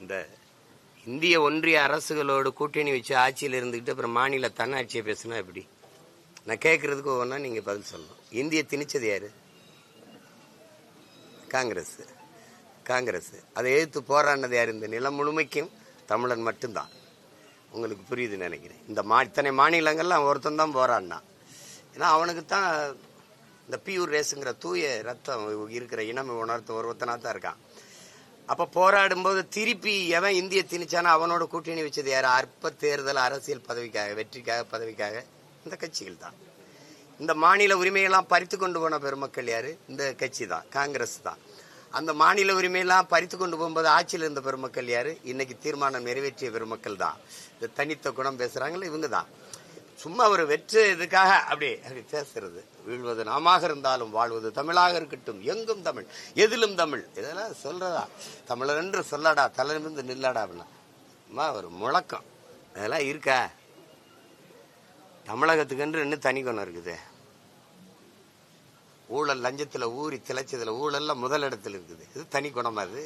இந்த இந்திய ஒன்றிய அரசுகளோடு கூட்டணி வச்சு ஆட்சியில் இருந்துக்கிட்டு அப்புறம் மாநில தன்னாட்சியை பேசுனா எப்படி? நான் கேட்கறதுக்கு ஒவ்வொன்றா நீங்கள் பதில் சொல்லணும். இந்திய திணிச்சது யார்? காங்கிரஸ். காங்கிரஸ். அதை எதிர்த்து போராடினது யார்? இந்த நிலம் முழுமைக்கும் தமிழன் மட்டும்தான். உங்களுக்கு புரியுதுன்னு நினைக்கிறேன். இந்த மா இத்தனை மாநிலங்கள்லாம் ஒருத்தன் தான் போராடினான். ஏன்னா அவனுக்கு தான் இந்த பியூர் ரேஸுங்கிற தூய ரத்தம் இருக்கிற இனம் உணர்த்த ஒருத்தனாக தான் இருக்கான். அப்ப போராடும்போது திருப்பி எவன் இந்திய திணிச்சானோ அவனோட கூட்டணி வச்சது யார்? அற்ப தேர்தல் அரசியல் பதவிக்காக வெற்றிக்காக பதவிக்காக. இந்த கட்சிகள் தான். இந்த மாநில உரிமையெல்லாம் பறித்து கொண்டு போன பெருமக்கள் யாரு? இந்த கட்சி தான் காங்கிரஸ் தான். அந்த மாநில உரிமையெல்லாம் பறித்து கொண்டு போகும்போது ஆட்சியில் இருந்த பெருமக்கள் யாரு? இன்னைக்கு தீர்மானம் நிறைவேற்றிய பெருமக்கள் தான். இந்த தனித்த குணம் பேசுறாங்களே இவங்க தான். சும்மா ஒரு வெற்று இதுக்காக அப்படி அப்படி பேசுறது. வீழ்வது நாமாக இருந்தாலும் வாழ்வது தமிழாக இருக்கட்டும். எங்கும் தமிழ் எதிலும் தமிழ். இதெல்லாம் சொல்றதா? தமிழர் என்று சொல்லடா தலைமிருந்து நில்லடா அப்படின்னா. ஒரு முழக்கம். அதெல்லாம் இருக்கா? தமிழகத்துக்கென்று இன்னும் தனி குணம் இருக்குது. ஊழல் லஞ்சத்தில் ஊறி திளைச்சதில் ஊழல்ல முதலிடத்தில் இருக்குது. இது தனி குணமா அது?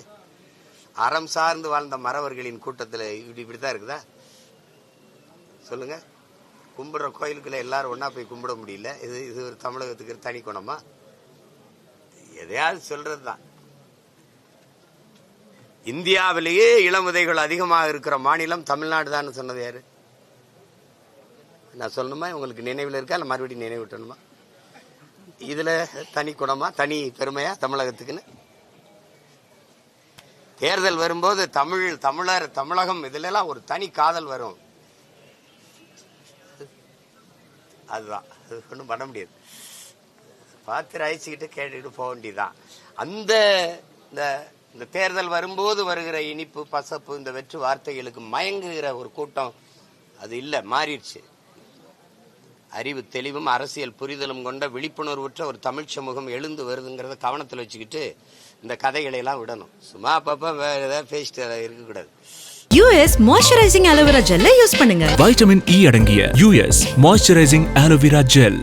அறம் சார்ந்து வாழ்ந்த மறவர்களின் கூட்டத்தில் இப்படி இப்படி தான் இருக்குதா? சொல்லுங்கள் கும்பிடுற கோயிலுக்குள்ள எல்லாரும் ஒன்றா போய் கும்பிட முடியல. இது இது ஒரு தமிழகத்துக்கு தனி குணமா? எதையாவது சொல்றதுதான். இந்தியாவிலேயே இளமுதைகள் அதிகமாக இருக்கிற மாநிலம் தமிழ்நாடு தான் சொன்னது யாரு? நான் சொல்லணுமா? உங்களுக்கு நினைவில் இருக்கா? இல்லை மறுபடியும் நினைவூட்டணுமா இதில் தனி குணமா? தனி பெருமையா? தமிழகத்துக்குன்னு? தேர்தல் வரும்போது தமிழ் தமிழர் தமிழகம் இதுலலாம் ஒரு தனி காதல் வரும். அதுதான். அது ஒன்றும் பண்ண முடியாது. பார்த்து ரசிச்சுக்கிட்டு கேட்டுக்கிட்டு போக வேண்டியதுதான். அந்த இந்த இந்த தேர்தல் வரும்போது வருகிற இனிப்பு பசப்பு இந்த வெற்று வார்த்தைகளுக்கு மயங்குகிற ஒரு கூட்டம் அது இல்லை மாறிடுச்சு. அறிவு தெளிவும் அரசியல் புரிதலும் கொண்ட விழிப்புணர்வுற்ற ஒரு தமிழ் சமூகம் எழுந்து வருதுங்கிறத கவனத்தில் வச்சுக்கிட்டு இந்த கதைகளை எல்லாம் விடணும். சும்மா அப்பப்போ வேறு ஏதாவது பேசிட்டு இருக்கக்கூடாது. யூஎஸ் மாய்ஸ்சரைசிங் அலோவேரா ஜெல்லை யூஸ் பண்ணுங்க. வைட்டமின் இ அடங்கிய யூஎஸ் மாய்ஸ்சரைசிங் அலோவேரா ஜெல்